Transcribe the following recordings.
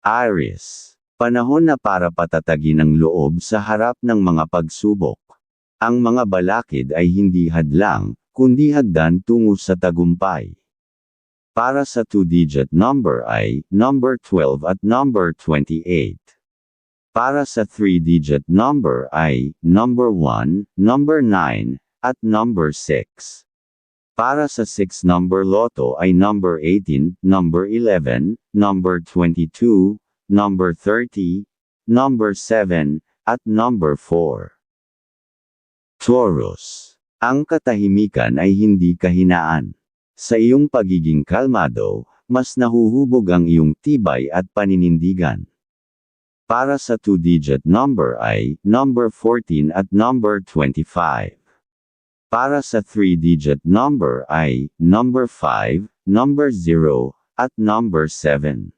Aries. Panahon na para patatagin ang loob sa harap ng mga pagsubok. Ang mga balakid ay hindi hadlang, kundi hagdan tungo sa tagumpay. Para sa two-digit number ay number 12 at number 28. Para sa three-digit number ay number 1, number 9, at number 6. Para sa 6 number loto ay number 18, number 11, number 22, number 30, number 7, at number 4. Taurus. Ang katahimikan ay hindi kahinaan. Sa iyong pagiging kalmado, mas nahuhubog ang iyong tibay at paninindigan. Para sa two-digit number ay number 14 at number 25. Para sa three-digit number ay number 5, number 0, at number 7.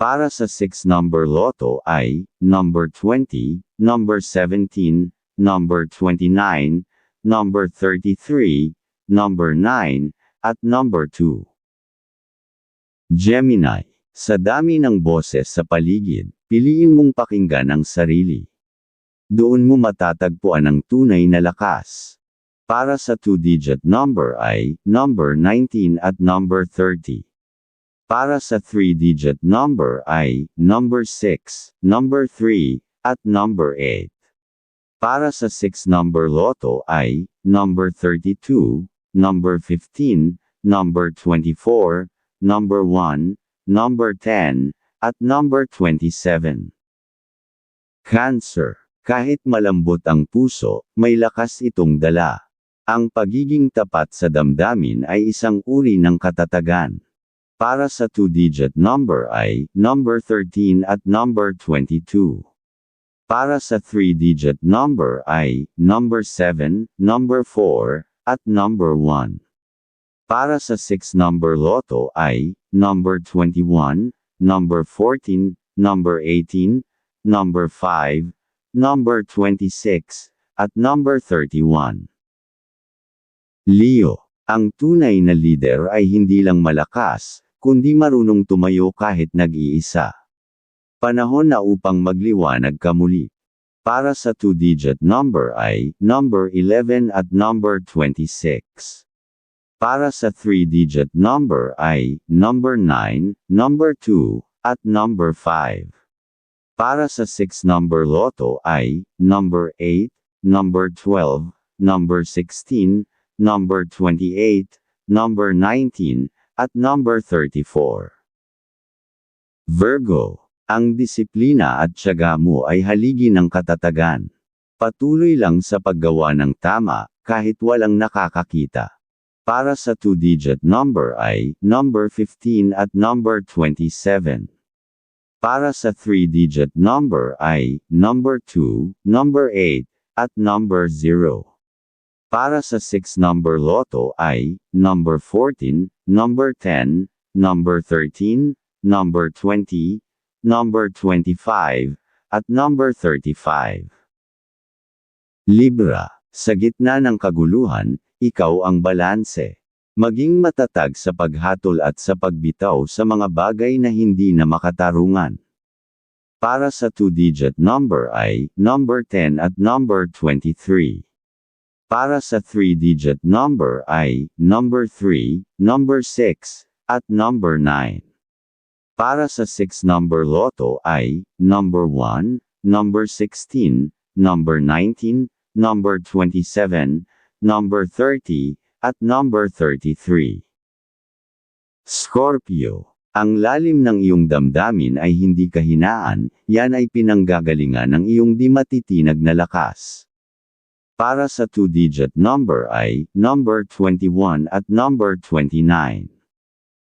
Para sa 6 number loto ay number 20, number 17, number 29, number 33, number 9, at number 2. Gemini. Sa dami ng boses sa paligid, piliin mong pakinggan ang sarili. Doon mo matatagpuan ang tunay na lakas. Para sa two-digit number ay number 19 at number 30. Para sa three-digit number ay number 6, number 3, at number 8. Para sa 6 number loto ay number 32, number 15, number 24, number 1, number 10, at number 27. Cancer. Kahit malambot ang puso, may lakas itong dala. Ang pagiging tapat sa damdamin ay isang uri ng katatagan. Para sa two-digit number ay number 13 at number 22. Para sa three-digit number ay number 7, number 4, at number 1. Para sa 6 number loto ay number 21, number 14, number 18, number 5, number 26, at number 31. Leo. Ang tunay na leader ay hindi lang malakas, kundi marunong tumayo kahit nag-iisa. Panahon na upang magliwanag ka muli. Para sa two-digit number ay number 11 at number 26. Para sa three-digit number ay number 9, number 2, at number 5. Para sa 6 number loto ay number 8, number 12, number 16, number 28, number 19, at number 34. Virgo, ang disiplina at tiyaga mo ay haligi ng katatagan. Patuloy lang sa paggawa ng tama, kahit walang nakakakita. Para sa two-digit number ay number 15 at number 27. Para sa three-digit number ay number 2, number 8, at number 0. Para sa 6 number loto ay number 14, number 10, number 13, number 20, number 25, at number 35. Libra, sa gitna ng kaguluhan, ikaw ang balanse. Maging matatag sa paghatol at sa pagbitaw sa mga bagay na hindi na makatarungan. Para sa two-digit number ay number 10 at number 23. Para sa three-digit number ay number 3, number 6, at number 9. Para sa 6 number loto ay number 1, number 16, number 19, number 27, number 30, at number 33. Scorpio. Ang lalim ng iyong damdamin ay hindi kahinaan, yan ay pinanggagalingan ng iyong di matitinag na lakas. Para sa two-digit number ay number 21 at number 29.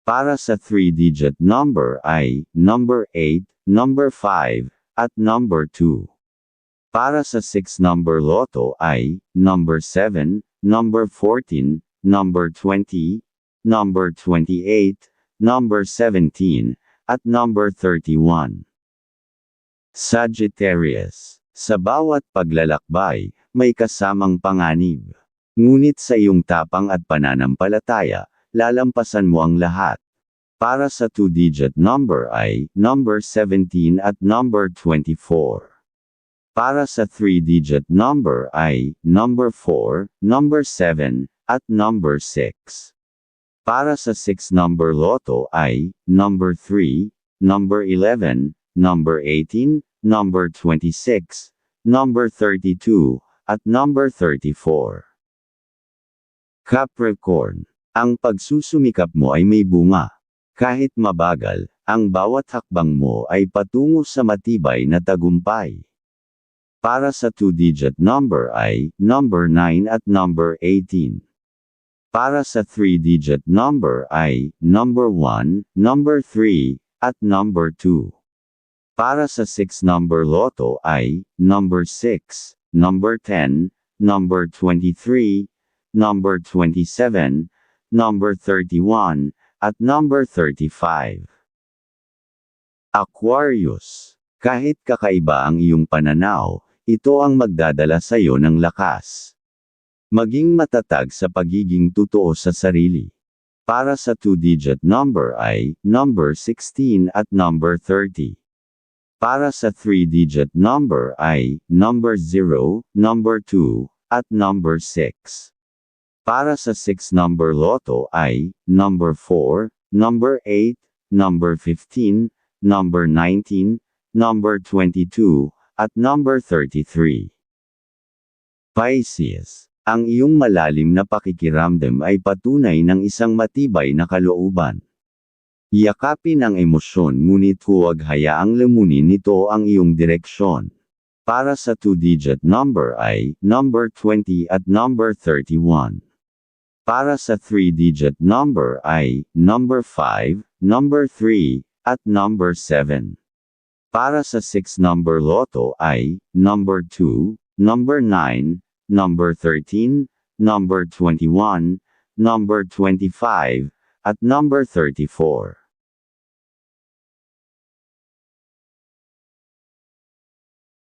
Para sa three-digit number ay number 8, number 5, at number 2. Para sa 6 number loto ay number 7, number 14, number 20, number 28, number 17, at number 31. Sagittarius. Sa bawat paglalakbay, may kasamang panganib. Ngunit sa iyong tapang at pananampalataya, lalampasan mo ang lahat. Para sa two-digit number ay number 17 at number 24. Para sa three-digit number ay number 4, number 7, at number 6. Para sa six-number loto ay number 3, number 11, number 18, number 26, number 32, at number 34. Capricorn, ang pagsusumikap mo ay may bunga. Kahit mabagal, ang bawat hakbang mo ay patungo sa matibay na tagumpay. Para sa two-digit number ay number 9 at number 18. Para sa three-digit number ay number 1, number 3, at number 2. Para sa six-number loto ay number 6, number 10, number 23, number 27, number 31, at number 35. Aquarius. Kahit kakaiba ang iyong pananaw, ito ang magdadala sa iyo ng lakas. Maging matatag sa pagiging totoo sa sarili. Para sa two-digit number ay number 16 at number 30. Para sa three-digit number ay number 0, number 2, at number 6. Para sa six-number loto ay number 4, number 8, number 15, number 19, number 22, at number 33. Pisces, ang iyong malalim na pakikiramdam ay patunay ng isang matibay na kalooban. Yakapin ang emosyon ngunit huwag hayaang lamunin nito ang iyong direksyon. Para sa two-digit number ay number 20 at number 31. Para sa three-digit number ay number 5, number 3, at number 7. Para sa 6-number loto ay number 2, number 9, number 13, number 21, number 25, at number 34.